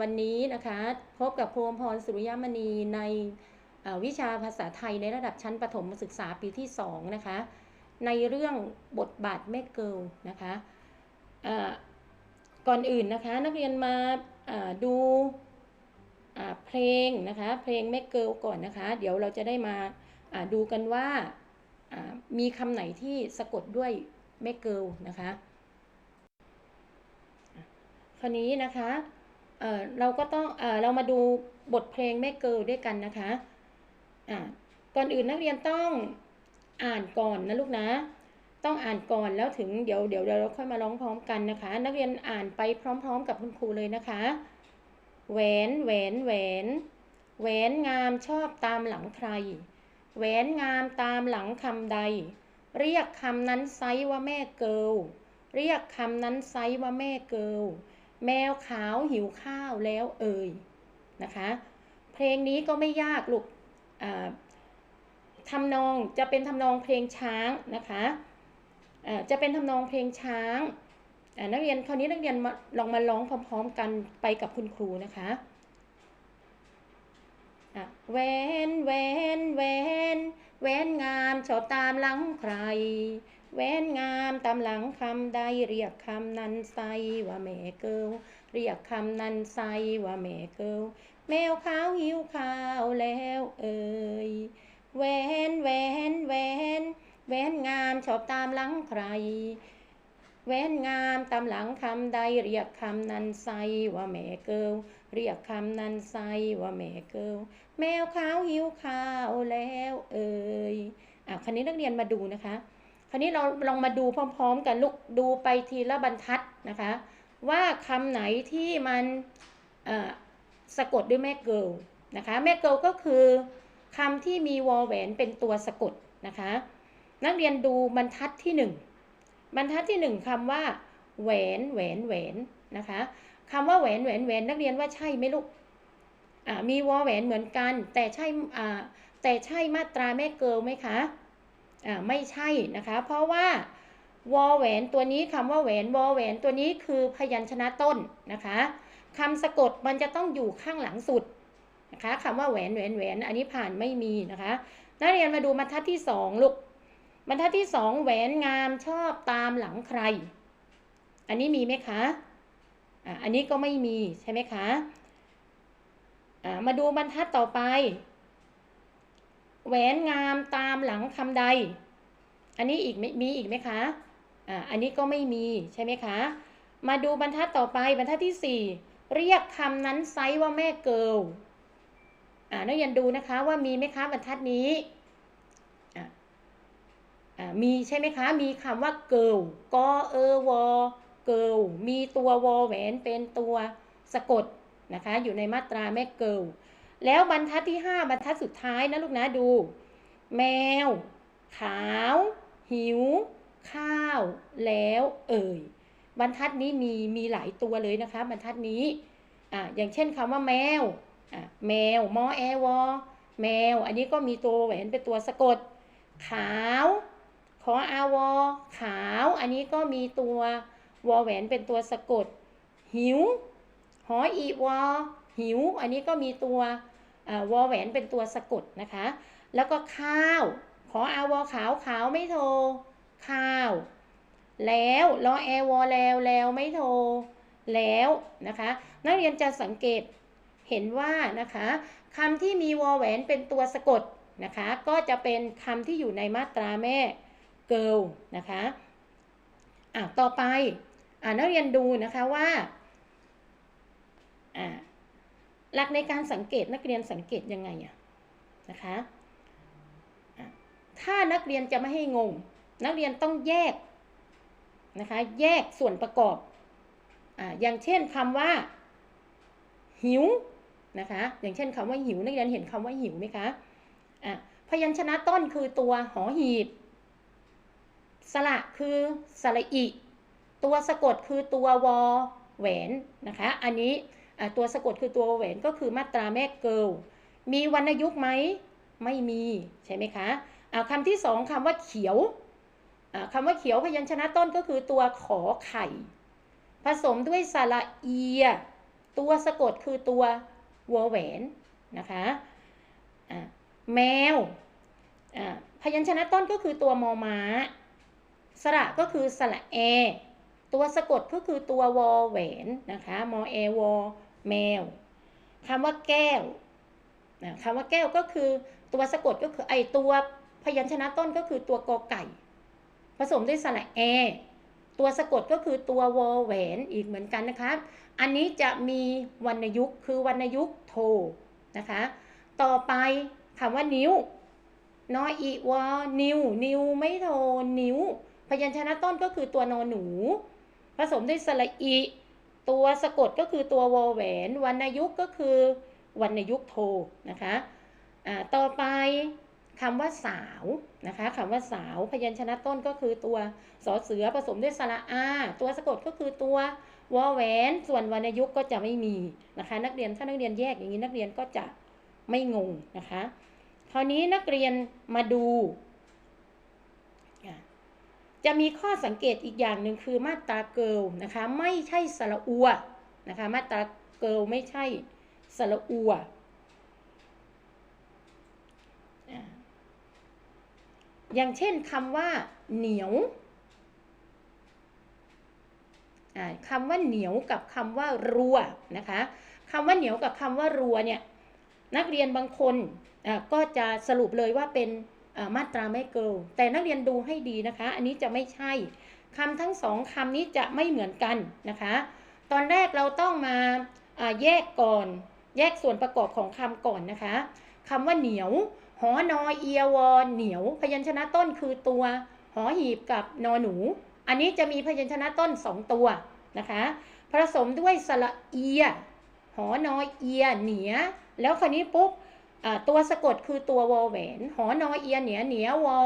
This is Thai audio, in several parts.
วันนี้นะคะ พบกับครูอมพรสุริยมณีในวิชาภาษาไทยในระดับชั้นประถมศึกษาปีที่ 2 นะคะ ในเรื่องบทบาทแม่เกิลนะคะก่อนอื่นนะคะนักเรียนมาดูเพลงนะคะ เพลงแม่เกิลก่อนนะคะ เดี๋ยวเราจะได้มาดูกันว่าอ่ามีคำไหนที่สะกดด้วยแม่เกิลนะคะคราวนี้นะคะ เอ่อเราก็ต้องเอ่อเรามาดูบทเพลงแม่เกิลด้วยกันนะคะอ่าก่อนอื่นนักเรียนต้องอ่านก่อนนะลูกนะ ต้องอ่านก่อนแล้วถึงเดี๋ยวเดี๋ยวเดี๋ยวเราค่อยมาร้องพร้อมกันนะคะ นักเรียนอ่านไปพร้อม ๆ กับคุณครูเลยนะคะแหวนแหวนแหวนแหวนงามชอบตามหลังใครแหวนงามตามหลังคำใด เรียกคำนั้นไซว่าแม่เกิลเรียกคำนั้นไซว่าแม่เกิล แมวขาวหิวข้าวแล้วเอ่ยนะคะ เพลงนี้ก็ไม่ยากลูกทำนองจะเป็นทำนองเพลงช้างนะคะจะเป็นทำนองเพลงช้างนักเรียนคราวนี้นักเรียนลองมาร้องพร้อม ๆ กันไปกับคุณครูนะคะอะแหวนแหวนแหวนแหวนงามชอบตามหลังใคร แหวนงามตามหลังคำใดเรียกคำนั้นไซว่าแม่เกิลเรียกคำนั้นไซว่าแม่เกิลแมวขาวหิวข้าวแล้วเอ่ยแหวนแหวนแหวนแหวนงามชอบตามหลังใครแหวนงามตามหลังคำใดเรียกคำนั้นไซว่าแม่เกิลเรียกคำนั้นไซว่าแม่เกิลแมวขาวหิวข้าวแล้วเอ่ยอะคราวนี้นักเรียนมาดูนะคะ คราวนี้เราลองมาดูพร้อมๆ กันลูกดูไปทีละบรรทัดนะคะ ว่าคำไหนที่มันสะกดด้วยแม่เกิลนะคะแม่เกิลก็คือคำที่มีวอลแหวนเป็นตัวสะกดนะคะ นักเรียนดูบรรทัดที่หนึ่งบรรทัดที่หนึ่งคำว่าแหวนแหวนแหวนนะคะคำว่าแหวนแหวนแหวนนักเรียนว่าใช่ไหมลูกมีวอลแหวนเหมือนกัน แต่ใช่แต่ใช่มาตราแม่เกิลไหมคะ อ่าไม่ใช่นะคะ เพราะว่าวอแหวนตัวนี้คำว่าแหวนวอแหวนตัวนี้คือพยัญชนะต้นนะคะคำสะกดมันจะต้องอยู่ข้างหลังสุดนะคะคำว่าแหวนแหวนแหวนอันนี้ผ่านไม่มีนะคะนักเรียนมาดูบรรทัดที่สองลูกบรรทัดที่สองแหวนงามชอบตามหลังใคร อันนี้มีไหมคะอ่าอันนี้ก็ไม่มีใช่ไหมคะอ่ามาดูบรรทัดต่อไป แหวนงามตามหลังคำใด อันนี้อีกมีอีกไหมคะอ่าอันนี้ก็ไม่มีใช่ไหมคะ มาดูบรรทัดต่อไปบรรทัดที่ 4 เรียกคำนั้นไซว่าแม่เกิลอ่านักเรียนดูนะคะว่ามีไหมคะบรรทัดนี้อ่าอ่ามีใช่ไหมคะ มีคำว่าเกิลกอเออวอเกิลมีตัววอแหวนเป็นตัวสะกดนะคะ อยู่ในมาตราแม่เกิล แล้วบรรทัดที่ 5 บรรทัดสุดท้ายนะลูกนะดู แมว ขาว หิว ข้าว แล้วเอ่ย บรรทัดนี้มีมีหลายตัวเลยนะคะ บรรทัดนี้อ่าอย่างเช่นคำว่าแมวอ่าแมวมอแอวอแมว อันนี้ก็มีตัวแหวนเป็นตัวสะกด ขาวขออาวอขาว อันนี้ก็มีตัววอแหวนเป็นตัวสะกด หิว หออีวอหิว อันนี้ก็มีตัว วอแหวนเป็นตัวสะกดนะคะ แล้วก็ข้าว ขออาวอขาวขาวไม่โทรข้าว แล้วรอแอวอแล้วแล้วไม่โทรแล้วนะคะ นักเรียนจะสังเกตเห็นว่านะคะคำที่มีวอแหวนเป็นตัวสะกดนะคะ ก็จะเป็นคำที่อยู่ในมาตราแม่เกิลนะคะอะต่อไปอ่านักเรียนดูนะคะว่าอ่า หลักในการสังเกตนักเรียนสังเกตยังไงอะนะคะถ้านักเรียนจะไม่ให้งง นักเรียนต้องแยกนะคะแยกส่วนประกอบอ่าอย่างเช่นคำว่า หิวนะคะอย่างเช่นคำว่าหิวนักเรียนเห็นคำว่าหิวไหมคะอะพยัญชนะต้นคือตัวหอหีบ สระคือสระอิ ตัวสะกดคือตัววอแหวนนะคะ อันนี้ ตัวสะกดคือตัวแหวนก็คือมาตราแม่เกิลมีวรรณยุกต์ไหมไม่มีใช่ไหมคะเอาคำที่สองคำว่าเขียวคำว่าเขียวพยัญชนะต้นก็คือตัวขอไข่ ผสมด้วยสระเอีย ตัวสะกดคือตัววอแหวนนะคะะแมวพยัญชนะต้นก็คือตัวมอม้า สระก็คือสระแอ ตัวสะกดก็คือตัววอแหวนนะคะมอแอวอ แมวคำว่าแก้วนะคำว่าแก้วก็คือตัวสะกดก็คือไอตัวพยัญชนะต้นก็คือตัวกอไก่ ผสมด้วยสระแอ ตัวสะกดก็คือตัววอแหวนอีกเหมือนกันนะคะ อันนี้จะมีวรรณยุกต์คือวรรณยุกต์โทนะคะ ต่อไปคำว่านิ้วนออีวอนิวนิวไม่โทนิ้ว พยัญชนะต้นก็คือตัวนอหนู ผสมด้วยสระอี ตัวสะกดก็คือตัววอแหวนวรรณยุกต์ก็คือวรรณยุกต์โทนะคะอ่าต่อไปคำว่าสาวนะคะคำว่าสาวพยัญชนะต้นก็คือตัวสอเสือผสมด้วยสระอา ตัวสะกดก็คือตัววอแหวนส่วนวรรณยุกต์ก็จะไม่มีนะคะ นักเรียนถ้านักเรียนแยกอย่างนี้นักเรียนก็จะไม่งงนะคะคราวนี้นักเรียนมาดู จะมีข้อสังเกตอีกอย่างหนึ่งคือมาตราเกิลนะคะไม่ใช่สระอัวนะคะมาตราเกิลไม่ใช่สระอัวอย่างเช่นคำว่าเหนียวคำว่าเหนียวกับคำว่ารัวนะคะคำว่าเหนียวกับคำว่ารัวเนี่ยนักเรียนบางคนก็จะสรุปเลยว่าเป็น มาตราไม่เกิลแต่นักเรียนดูให้ดีนะคะ อันนี้จะไม่ใช่คำทั้งสองคำนี้จะไม่เหมือนกันนะคะ ตอนแรกเราต้องมาแยกก่อน แยกส่วนประกอบของคำก่อนนะคะคำว่าเหนียว หอนอเอียวอเหนียว พยัญชนะต้นคือตัวหอหีบกับนอหนู อันนี้จะมีพยัญชนะต้นสองตัวนะคะผสมด้วยสระเอีย หอนอเอียเหนีย แล้วคราวนี้ปุ๊บ ตัวสะกดคือตัววอแหวน หอนอเอียเหนียเหนียวอ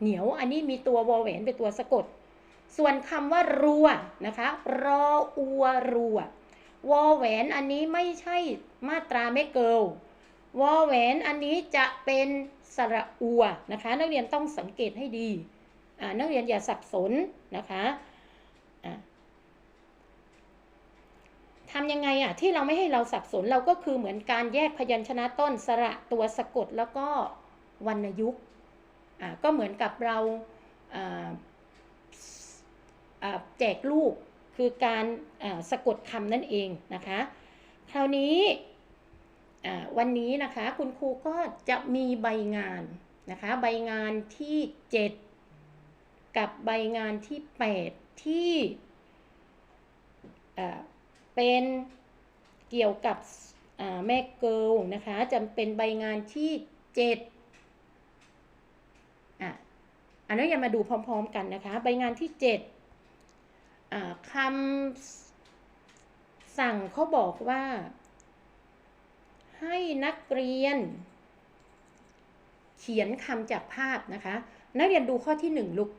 เหนียว อันนี้มีตัววอแหวนเป็นตัวสะกด ส่วนคำว่ารัวนะคะ รออัวรัววอแหวนอันนี้ไม่ใช่มาตราไม่เกิลวอแหวนอันนี้จะเป็นสระอัวนะคะ นักเรียนต้องสังเกตให้ดี นักเรียนอย่าสับสนนะคะะ ทำยังไงอะที่เราไม่ให้เราสับสนเราก็คือเหมือนการแยกพยัญชนะต้นสระตัวสะกดแล้วก็วรรณยุกต์อ่าก็เหมือนกับเราอ่าแจกลูกคือการอ่าสะกดคำนั่นเองนะคะ คราวนี้อ่าวันนี้นะคะคุณครูก็จะมีใบงานนะคะใบงานที่ 7 กับใบงานที่ 8 ที่อ่า เป็นเกี่ยวกับแม่เกิลนะคะจะเป็นใบงานที่7อะอันนี้ย่ามาดูพร้อม ๆ กันนะคะ ใบงานที่7อ่าคำสั่งเขาบอกว่า ให้นักเรียน เขียนคำจากภาพนะคะ นักเรียนดูข้อที่หนึ่งลูก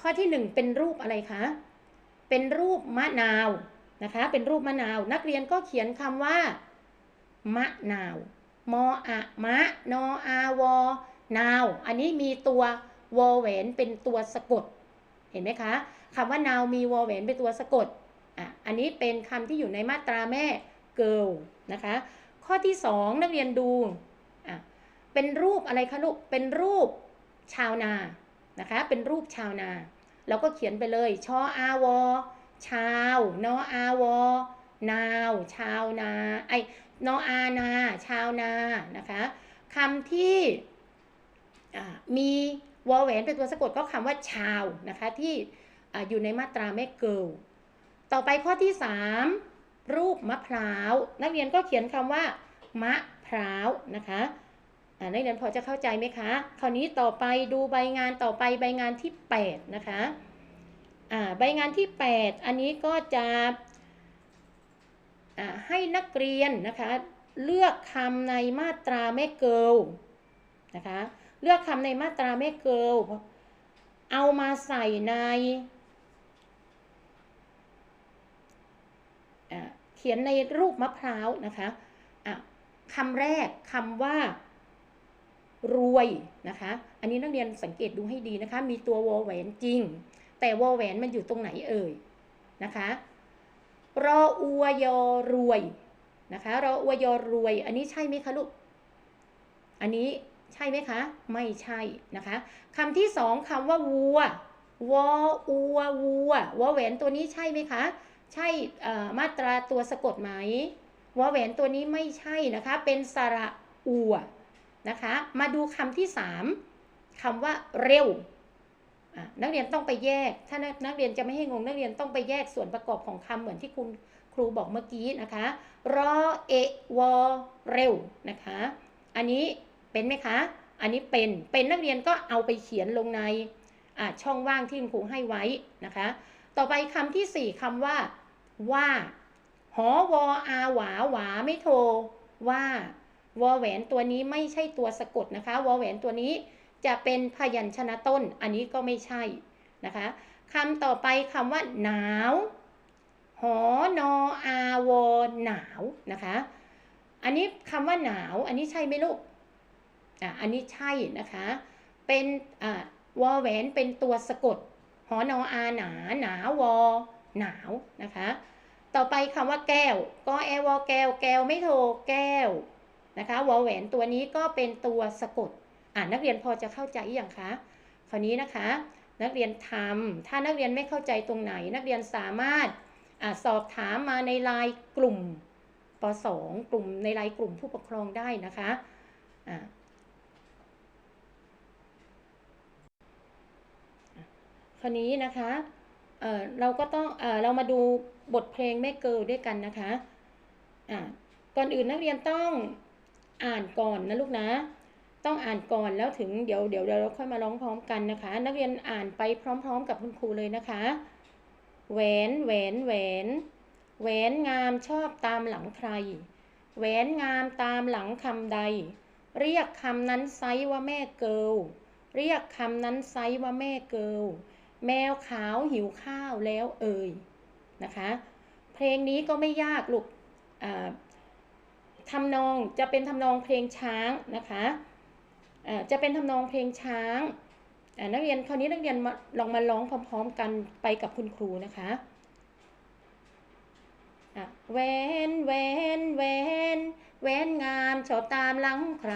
ข้อที่หนึ่งเป็นรูปอะไรคะ เป็นรูปมะนาว นะคะ เป็นรูปมะนาว นักเรียนก็เขียนคำว่า มะนาว มออะมะ นออาวอนาว อันนี้มีตัววอแหวนเป็นตัวสะกด เห็นไหมคะคำว่านาวมีวอแหวนเป็นตัวสะกดอะอันนี้เป็นคำที่อยู่ในมาตราแม่เกิลนะคะ ข้อที่สองนักเรียนดูอะเป็นรูปอะไรคะลูก เป็นรูปชาวนา นะคะ เป็นรูปชาวนา เราก็เขียนไปเลย ชออาวอ ชาว นออาวอนาว ชาวนาไอนออานา ชาวนานะคะคำที่มีวอแหวนเป็นตัวสะกดก็คำว่าชาวนะคะที่ออยู่ในมาตราแม่เกิลต่อไปข้อที่ 3 รูปมะพร้าว นักเรียนก็เขียนคำว่ามะพร้าวนะคะนักเรียนพอจะเข้าใจไหมคะ คราวนี้ต่อไปดูใบงานต่อไปใบงานที่ 8 นะคะ อ่าใบงานที่ 8 อันนี้ก็จะอ่าให้นักเรียนนะคะเลือกคำในมาตราแม่เกิลนะคะเลือกคำในมาตราแม่เกิลเอามาใส่ในเขียนในรูปมะพร้าวนะคะะคำแรกคำว่ารวยนะคะ อันนี้นักเรียนสังเกตดูให้ดีนะคะ มีตัววอแหวนจริง แต่วอแหวนมันอยู่ตรงไหนเอ่ยนะคะรออัวยอรวยนะคะรออัวยอรวย อันนี้ใช่ไหมคะลูก อันนี้ใช่ไหมคะ ไม่ใช่นะคะคำที่สองคำว่าวัววออัววัววอแหวนตัวนี้ใช่ไหมคะ ใช่มาตราตัวสะกดไหมวอแหวนตัวนี้ไม่ใช่นะคะ เป็นสระอัวนะคะ มาดูคำที่สามคำว่าเร็ว นักเรียนต้องไปแยก ถ้านักนักเรียนจะไม่ให้งงนักเรียนต้องไปแยกส่วนประกอบของคำเหมือนที่คุณครูบอกเมื่อกี้นะคะรอเอวอเร็วนะคะ อันนี้เป็นไหมคะ อันนี้เป็น เป็นนักเรียนก็เอาไปเขียนลงในช่องว่างที่คุณครูให้ไว้นะคะ ต่อไปคำที่สี่คำว่าว่าหอวออาหวาหวาไม่โทรว่า วอแหวนตัวนี้ไม่ใช่ตัวสะกดนะคะ วอแหวนตัวนี้ จะเป็นพยัญชนะต้น อันนี้ก็ไม่ใช่นะคะคำต่อไปคำว่าหนาว หอนออาวอหนาวนะคะ อันนี้คำว่าหนาว อันนี้ใช่ไหมลูก อะ อันนี้ใช่นะคะ เป็นอ่าวอแหวนเป็นตัวสะกด หอนออาหนา หนาวอหนาวนะคะ ต่อไปคำว่าแก้ว ก็แอวอแก้ว แก้วไม่โทรแก้วนะคะวอแหวนตัวนี้ก็เป็นตัวสะกด อ่านักเรียนพอจะเข้าใจอย่างคะคราวนี้นะคะ นักเรียนทำถ้านักเรียนไม่เข้าใจตรงไหน นักเรียนสามารถอสอบถามมาในไลน์กลุ่มป .2 กลุ่มในไลน์กลุ่มผู้ปกครองได้นะคะอ่าคราวนี้นะคะเเราก็ต้องเอเรามาดูบทเพลงแม่เกิลด้วยกันนะคะ อ่าก่อนอื่นนักเรียนต้องอ่านก่อนนะลูกนะ ต้องอ่านก่อนแล้วถึงเดี๋ยวเดี๋ยวเราค่อยมาร้องพร้อมกันนะคะ นักเรียนอ่านไปพร้อม ๆ กับคุณครูเลยนะคะแหวนแหวนแหวนแหวนงามชอบตามหลังใครแหวนงามตามหลังคำใด เรียกคำนั้นไซว่าแม่เกิลเรียกคำนั้นไซว่าแม่เกิลแมวขาวหิวข้าวแล้วเอ่ยนะคะ เพลงนี้ก็ไม่ยากลูกอ่าทำนองจะเป็นทำนองเพลงช้างนะคะ จะเป็นทำนองเพลงช้างนักเรียนคราวนี้นักเรียนลองมาร้องพร้อม ๆ กันไปกับคุณครูนะคะแหวนแหวนแหวนแหวนงามชอบตามหลังใคร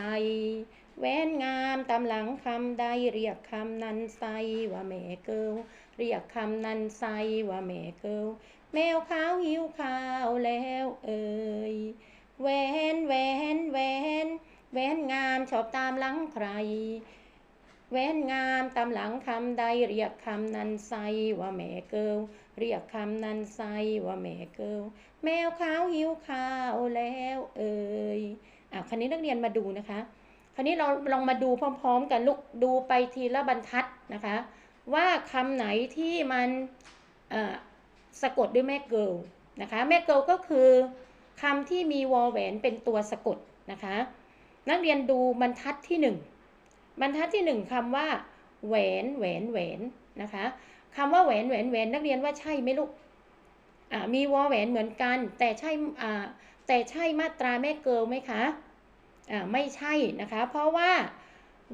แหวนงามตามหลังคำใดเรียกคำนั้นไซว่าแม่เกิลเรียกคำนั้นไซว่าแม่เกิลแมวขาวหิวข้าวแล้วเอ่ยแหวนแหวนแหวนแหวนงามชอบตามหลังใครแหวนงามตามหลังคำใดเรียกคำนั้นไซว่าแม่เกิลเรียกคำนั้นไซว่าแม่เกิลแมวขาวหิวข้าวแล้วเอ่ยอะคันนี้นักเรียนมาดูนะคะคราวนี้เราลองมาดูพร้อม ๆ กันลูกดูไปทีละบรรทัดนะคะ ว่าคำไหนที่มันสะกดด้วยแม่เกิลนะคะแม่เกิลก็คือคำที่มีวอลแหวนเป็นตัวสะกดนะคะ นักเรียนดูบรรทัดที่หนึ่งบรรทัดที่หนึ่งคำว่าแหวนแหวนแหวนนะคะคำว่าแหวนแหวนแหวนนักเรียนว่าใช่ไหมลูกอ่ามีวอแหวนเหมือนกัน แต่ใช่อ่าแต่ใช่มาตราแม่เกิลไหมคะอ่าไม่ใช่นะคะ เพราะว่า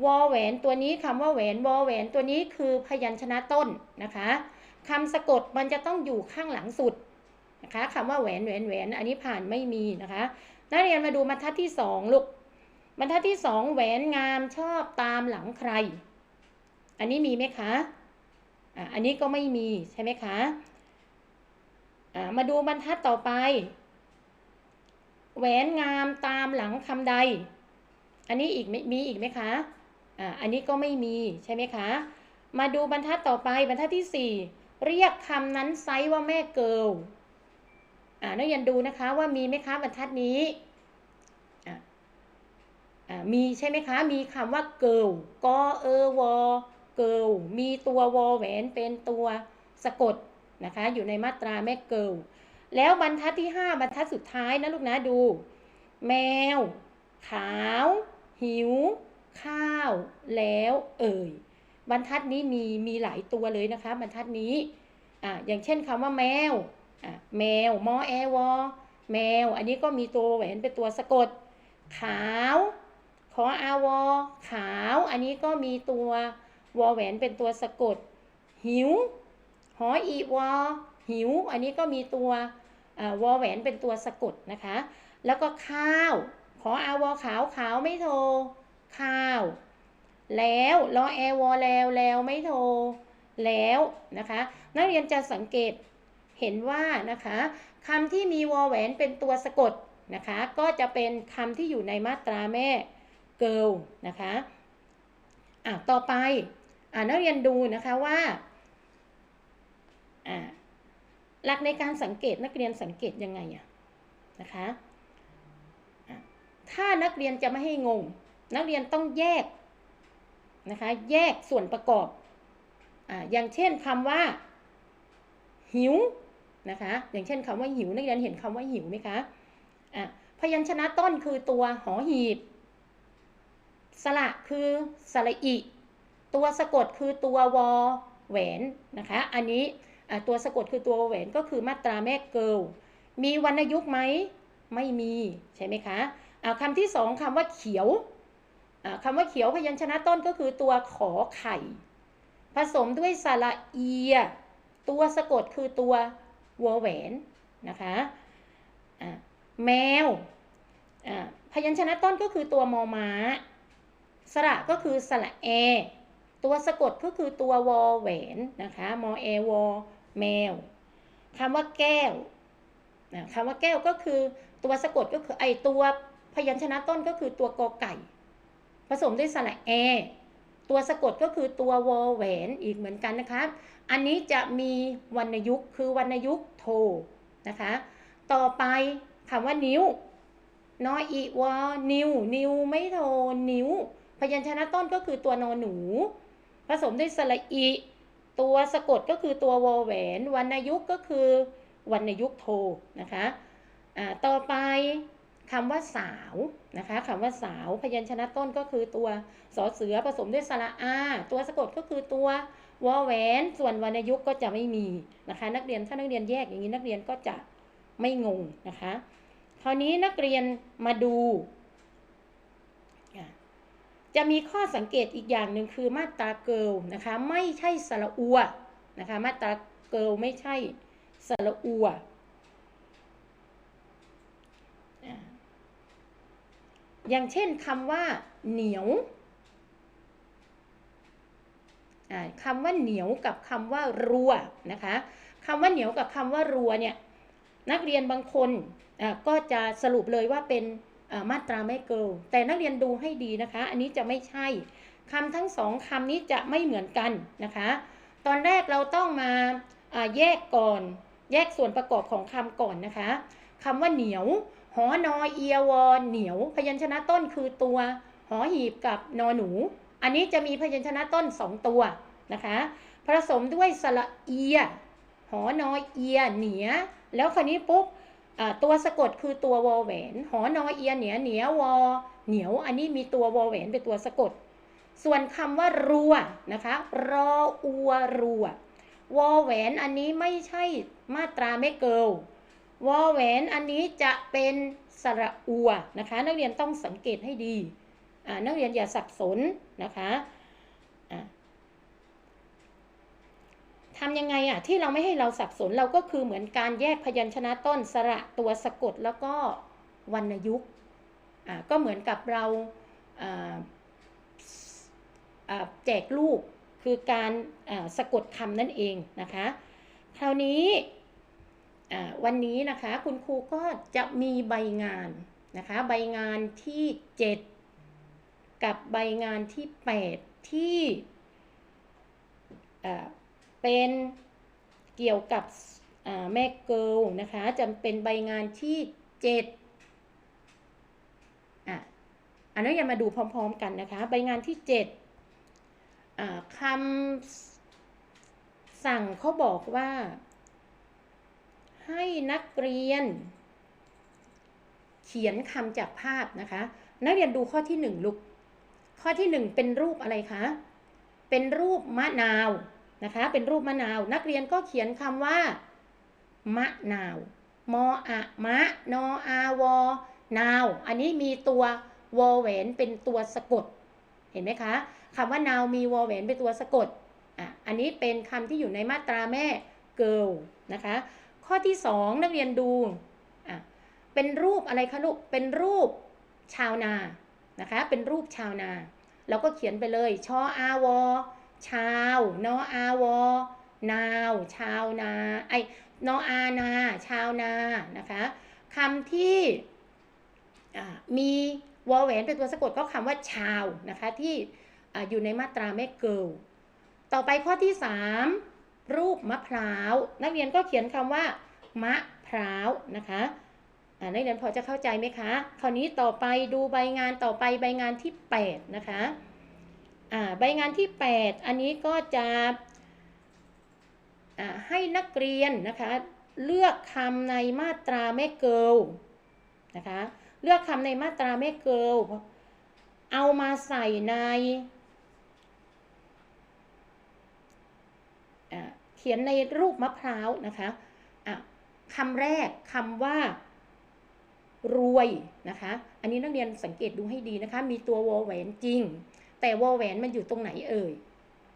วอแหวนตัวนี้คำว่าแหวนวอแหวนตัวนี้คือพยัญชนะต้นนะคะคำสะกดมันจะต้องอยู่ข้างหลังสุดนะคะคำว่าแหวนแหวนแหวนอันนี้ผ่านไม่มีนะคะ นักเรียนมาดูบรรทัดที่สองลูก บรรทัดที่สองแหวนงามชอบตามหลังใคร อันนี้มีไหมคะอ่าอันนี้ก็ไม่มีใช่ไหมคะอ่ามาดูบรรทัดต่อไป แหวนงามตามหลังคำใด อันนี้อีกมีอีกไหมคะอ่าอันนี้ก็ไม่มีใช่ไหมคะ มาดูบรรทัดต่อไปบรรทัดที่สี่เรียกคำนั้นไซว่าแม่เกิลอ่านักเรียนดูนะคะว่ามีไหมคะบรรทัดนี้ มีใช่ไหมคะ มีคำว่าเกิลกเออวอเกิลมีตัววอแหวนเป็นตัวสะกดนะคะ อยู่ในมาตราแม่เกิลแล้วบรรทัดที่ 5 บรรทัดสุดท้ายนะลูกนะดู แมว ขาว หิว ข้าว แล้วเอ่ยบรรทัดนี้มีมีหลายตัวเลยนะคะ บรรทัดนี้อ่าอย่างเช่นคำว่าแมวอ่าแมวมอแอวอแมว อันนี้ก็มีตัวแหวนเป็นตัวสะกด ขาว ขออาวอขาว อันนี้ก็มีตัววอแหวนเป็นตัวสะกด หิว หออีวอหิว อันนี้ก็มีตัววอแหวนเป็นตัวสะกดนะคะ แล้วก็ข้าว ขออาวอขาวขาวไม่โทรข้าว แล้วรอแอวอแล้วแล้วไม่โทรแล้วนะคะ นักเรียนจะสังเกตเห็นว่านะคะคำที่มีวอแหวนเป็นตัวสะกดนะคะ ก็จะเป็นคำที่อยู่ในมาตราแม่ เกิลนะคะอะต่อไปอะนักเรียนดูนะคะว่าอะหลักในการสังเกตนักเรียนสังเกตยังไงอะนะคะถ้านักเรียนจะไม่ให้งง นักเรียนต้องแยกนะคะแยกส่วนประกอบอะอย่างเช่นคำว่า หิวนะคะอย่างเช่นคำว่าหิว นักเรียนเห็นคำว่าหิวไหมคะอะพยัญชนะต้นคือตัวหอหีบ สระคือสระอิ ตัวสะกดคือตัววอแหวนนะคะ อันนี้ตัวสะกดคือตัวแหวนก็คือมาตราแม่เกิลมีวรรณยุกต์ไหมไม่มีใช่ไหมคะะคำที่สองคำว่าเขียวคำว่าเขียวพยัญชนะต้นก็คือตัวขอไข่ ผสมด้วยสระเอีย ตัวสะกดคือตัววอแหวนนะคะะแมวพยัญชนะต้นก็คือตัวมอม้า สระก็คือสระแอตัวสะกดก็คือตัววอแหวนนะคะมอแอวอแมวคำว่าแก้วนะคำว่าแก้วก็คือตัวสะกดก็คือไอตัวพยัญชนะต้นก็คือตัวกอไก่ ผสมด้วยสระแอตัวสะกดก็คือตัววอแหวนอีกเหมือนกันนะคะอันนี้จะมีวรรณยุกต์คือวรรณยุกต์โทนะคะ ต่อไปคำว่านิ้วนออีวอนิวนิวไม่โทนิ้ว พยัญชนะต้นก็คือตัวนอหนู ผสมด้วยสระอี ตัวสะกดก็คือตัววอแหวนวรรณยุกต์ก็คือวรรณยุกต์โทนะคะต่อไปคำว่าสาวนะคะคำว่าสาวพยัญชนะต้นก็คือตัวสอเสือผสมด้วยสระอา ตัวสะกดก็คือตัววอแหวนส่วนวรรณยุกต์ก็จะไม่มีนะคะ นักเรียนถ้านักเรียนแยกอย่างนี้นักเรียนก็จะไม่งงนะคะ คราวนี้นักเรียนมาดู จะมีข้อสังเกตอีกอย่างหนึ่งคือมาตราเกิลนะคะ ไม่ใช่สระอัวนะคะ มาตราเกิลไม่ใช่สระอัวอย่างเช่นคำว่า เหนียวคำว่าเหนียวกับคำว่ารัวนะคะคำว่าเหนียวกับคำว่ารัวเนี่ยนักเรียนบางคนก็จะสรุปเลยว่าเป็น มาตราไม่เกิลแต่นักเรียนดูให้ดีนะคะ อันนี้จะไม่ใช่คำทั้งสองคำนี้จะไม่เหมือนกันนะคะ ตอนแรกเราต้องมาแยกก่อน แยกส่วนประกอบของคำก่อนนะคะคำว่าเหนียว หอนอเอียวอเหนียว พยัญชนะต้นคือตัวหอหีบกับนอหนู อันนี้จะมีพยัญชนะต้นสองตัวนะคะผสมด้วยสระเอีย หอนอเอียเหนีย แล้วคราวนี้ปุ๊บ ตัวสะกดคือตัววอแหวนหอนอเอียเหนียเหนียวอเหนียว อันนี้มีตัววอแหวนเป็นตัวสะกด ส่วนคำว่ารัวนะคะ รออัวรัววอแหวนอันนี้ไม่ใช่มาตราไม่เกิลวอแหวนอันนี้จะเป็นสระอัวนะคะ นักเรียนต้องสังเกตให้ดีนักเรียนอย่าสับสนนะคะอ่า ทำยังไงอะที่เราไม่ให้เราสับสนเราก็คือเหมือนการแยกพยัญชนะต้นสระตัวสะกดแล้วก็วรรณยุกต์อ่าก็เหมือนกับเราอ่าแจกลูกคือการอ่าสะกดคำนั่นเองนะคะ คราวนี้อ่าวันนี้นะคะคุณครูก็จะมีใบงานนะคะใบงานที่ 7 กับใบงานที่ 8 ที่อ่า เป็นเกี่ยวกับแม่เกิลนะคะจะเป็นใบงานที่7อะอันนี้ย่ามาดูพร้อม ๆ กันนะคะ ใบงานที่7อ่าคำสั่งเขาบอกว่า ให้นักเรียน เขียนคำจากภาพนะคะ นักเรียนดูข้อที่หนึ่งลูกข้อที่หนึ่งเป็นรูปอะไรคะ เป็นรูปมะนาว นะคะ เป็นรูปมะนาว นักเรียนก็เขียนคำว่า มะนาว มออะมะ นออาวอนาว อันนี้มีตัววอแหวนเป็นตัวสะกด เห็นไหมคะคำว่านาวมีวอแหวนเป็นตัวสะกดอะอันนี้เป็นคำที่อยู่ในมาตราแม่เกิลนะคะ ข้อที่สองนักเรียนดูอะเป็นรูปอะไรคะลูก เป็นรูปชาวนา นะคะ เป็นรูปชาวนา เราก็เขียนไปเลย ชออาวอ ชาว นออาวอนาว ชาวนา ไอนออานา ชาวนา นะคะคำที่มีวอแหวนเป็นตัวสะกดก็คำว่าชาวนะคะ ที่ออยู่ในมาตราแม่เกิลต่อไปข้อที่ 3 รูปมะพร้าว นักเรียนก็เขียนคำว่า มะพร้าวนะคะนักเรียนพอจะเข้าใจไหมคะ คราวนี้ต่อไปดูใบงานต่อไปใบงานที่ 8 นะคะ อ่าใบงานที่ 8 อันนี้ก็จะอ่าให้นักเรียนนะคะเลือกคำในมาตราแม่เกิลนะคะเลือกคำในมาตราแม่เกิลเอามาใส่ในเขียนในรูปมะพร้าวนะคะะคำแรกคำว่า รวยนะคะ อันนี้นักเรียนสังเกตดูให้ดีนะคะ มีตัววอแหวนจริง แต่วอแหวนมันอยู่ตรงไหนเอ่ย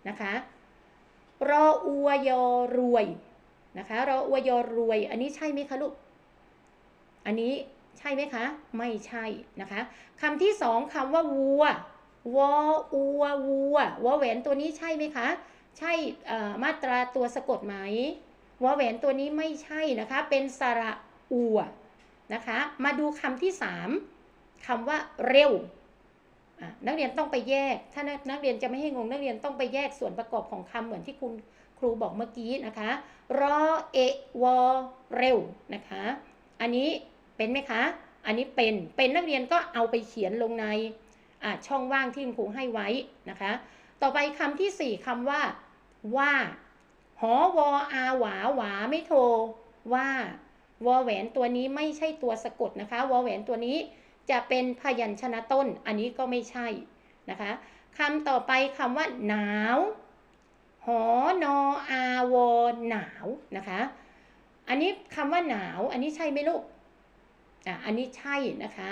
นะคะรออวยอรวยนะคะรออวยอรวย อันนี้ใช่ไหมคะลูก อันนี้ใช่ไหมคะ ไม่ใช่นะคะคำที่สองคำว่าวัววออัววัววอแหวนตัวนี้ใช่ไหมคะ ใช่เอ่อมาตราตัวสะกดไหมวอแหวนตัวนี้ไม่ใช่นะคะ เป็นสระอัวนะคะ มาดูคำที่สามคำว่าเร็ว นักเรียนต้องไปแยก ถ้านักนักเรียนจะไม่ให้งงนักเรียนต้องไปแยกส่วนประกอบของคำเหมือนที่คุณครูบอกเมื่อกี้นะคะรอเอวอเร็วนะคะ อันนี้เป็นไหมคะ อันนี้เป็น เป็นนักเรียนก็เอาไปเขียนลงในช่องว่างที่คุณครูให้ไว้นะคะ ต่อไปคำที่สี่คำว่า ว่า หอวออาหวาหวาไม่โทรว่าวอแหวนตัวนี้ไม่ใช่ตัวสะกดนะคะ วอแหวนตัวนี้ จะเป็นพยัญชนะต้น อันนี้ก็ไม่ใช่นะคะคำต่อไปคำว่าหนาว หอนออาวอหนาวนะคะ อันนี้คำว่าหนาว อันนี้ใช่ไหมลูก อะ อันนี้ใช่นะคะ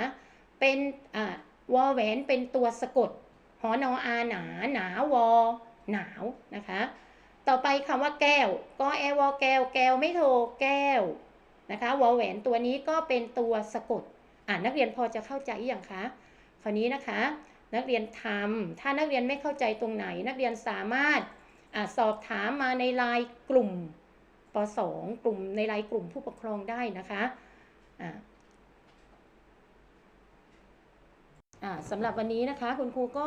เป็นอ่าวอแหวนเป็นตัวสะกด หอนออาหนา หนาวอหนาวนะคะ ต่อไปคำว่าแก้ว ก็แอวอแก้ว แก้วไม่โทรแก้วนะคะวอแหวนตัวนี้ก็เป็นตัวสะกด อ่านักเรียนพอจะเข้าใจอย่างคะคราวนี้นะคะ นักเรียนทำถ้านักเรียนไม่เข้าใจตรงไหน นักเรียนสามารถอสอบถามมาในไลน์กลุ่มป .2 กลุ่มในไลน์กลุ่มผู้ปกครองได้นะคะอ่าสำหรับวันนี้นะคะ คุณครูก็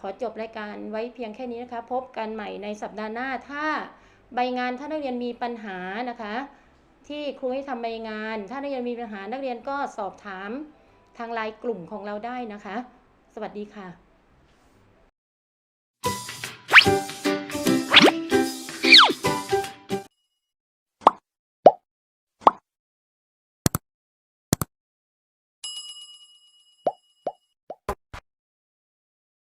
ขอจบรายการไว้เพียงแค่นี้นะคะ พบกันใหม่ในสัปดาห์หน้าถ้าใบงานถ้านักเรียนมีปัญหานะคะ ที่ครูให้ทำใบงาน ถ้านักเรียนมีปัญหานักเรียนก็สอบถามทางไลน์กลุ่มของเราได้นะคะ สวัสดีค่ะ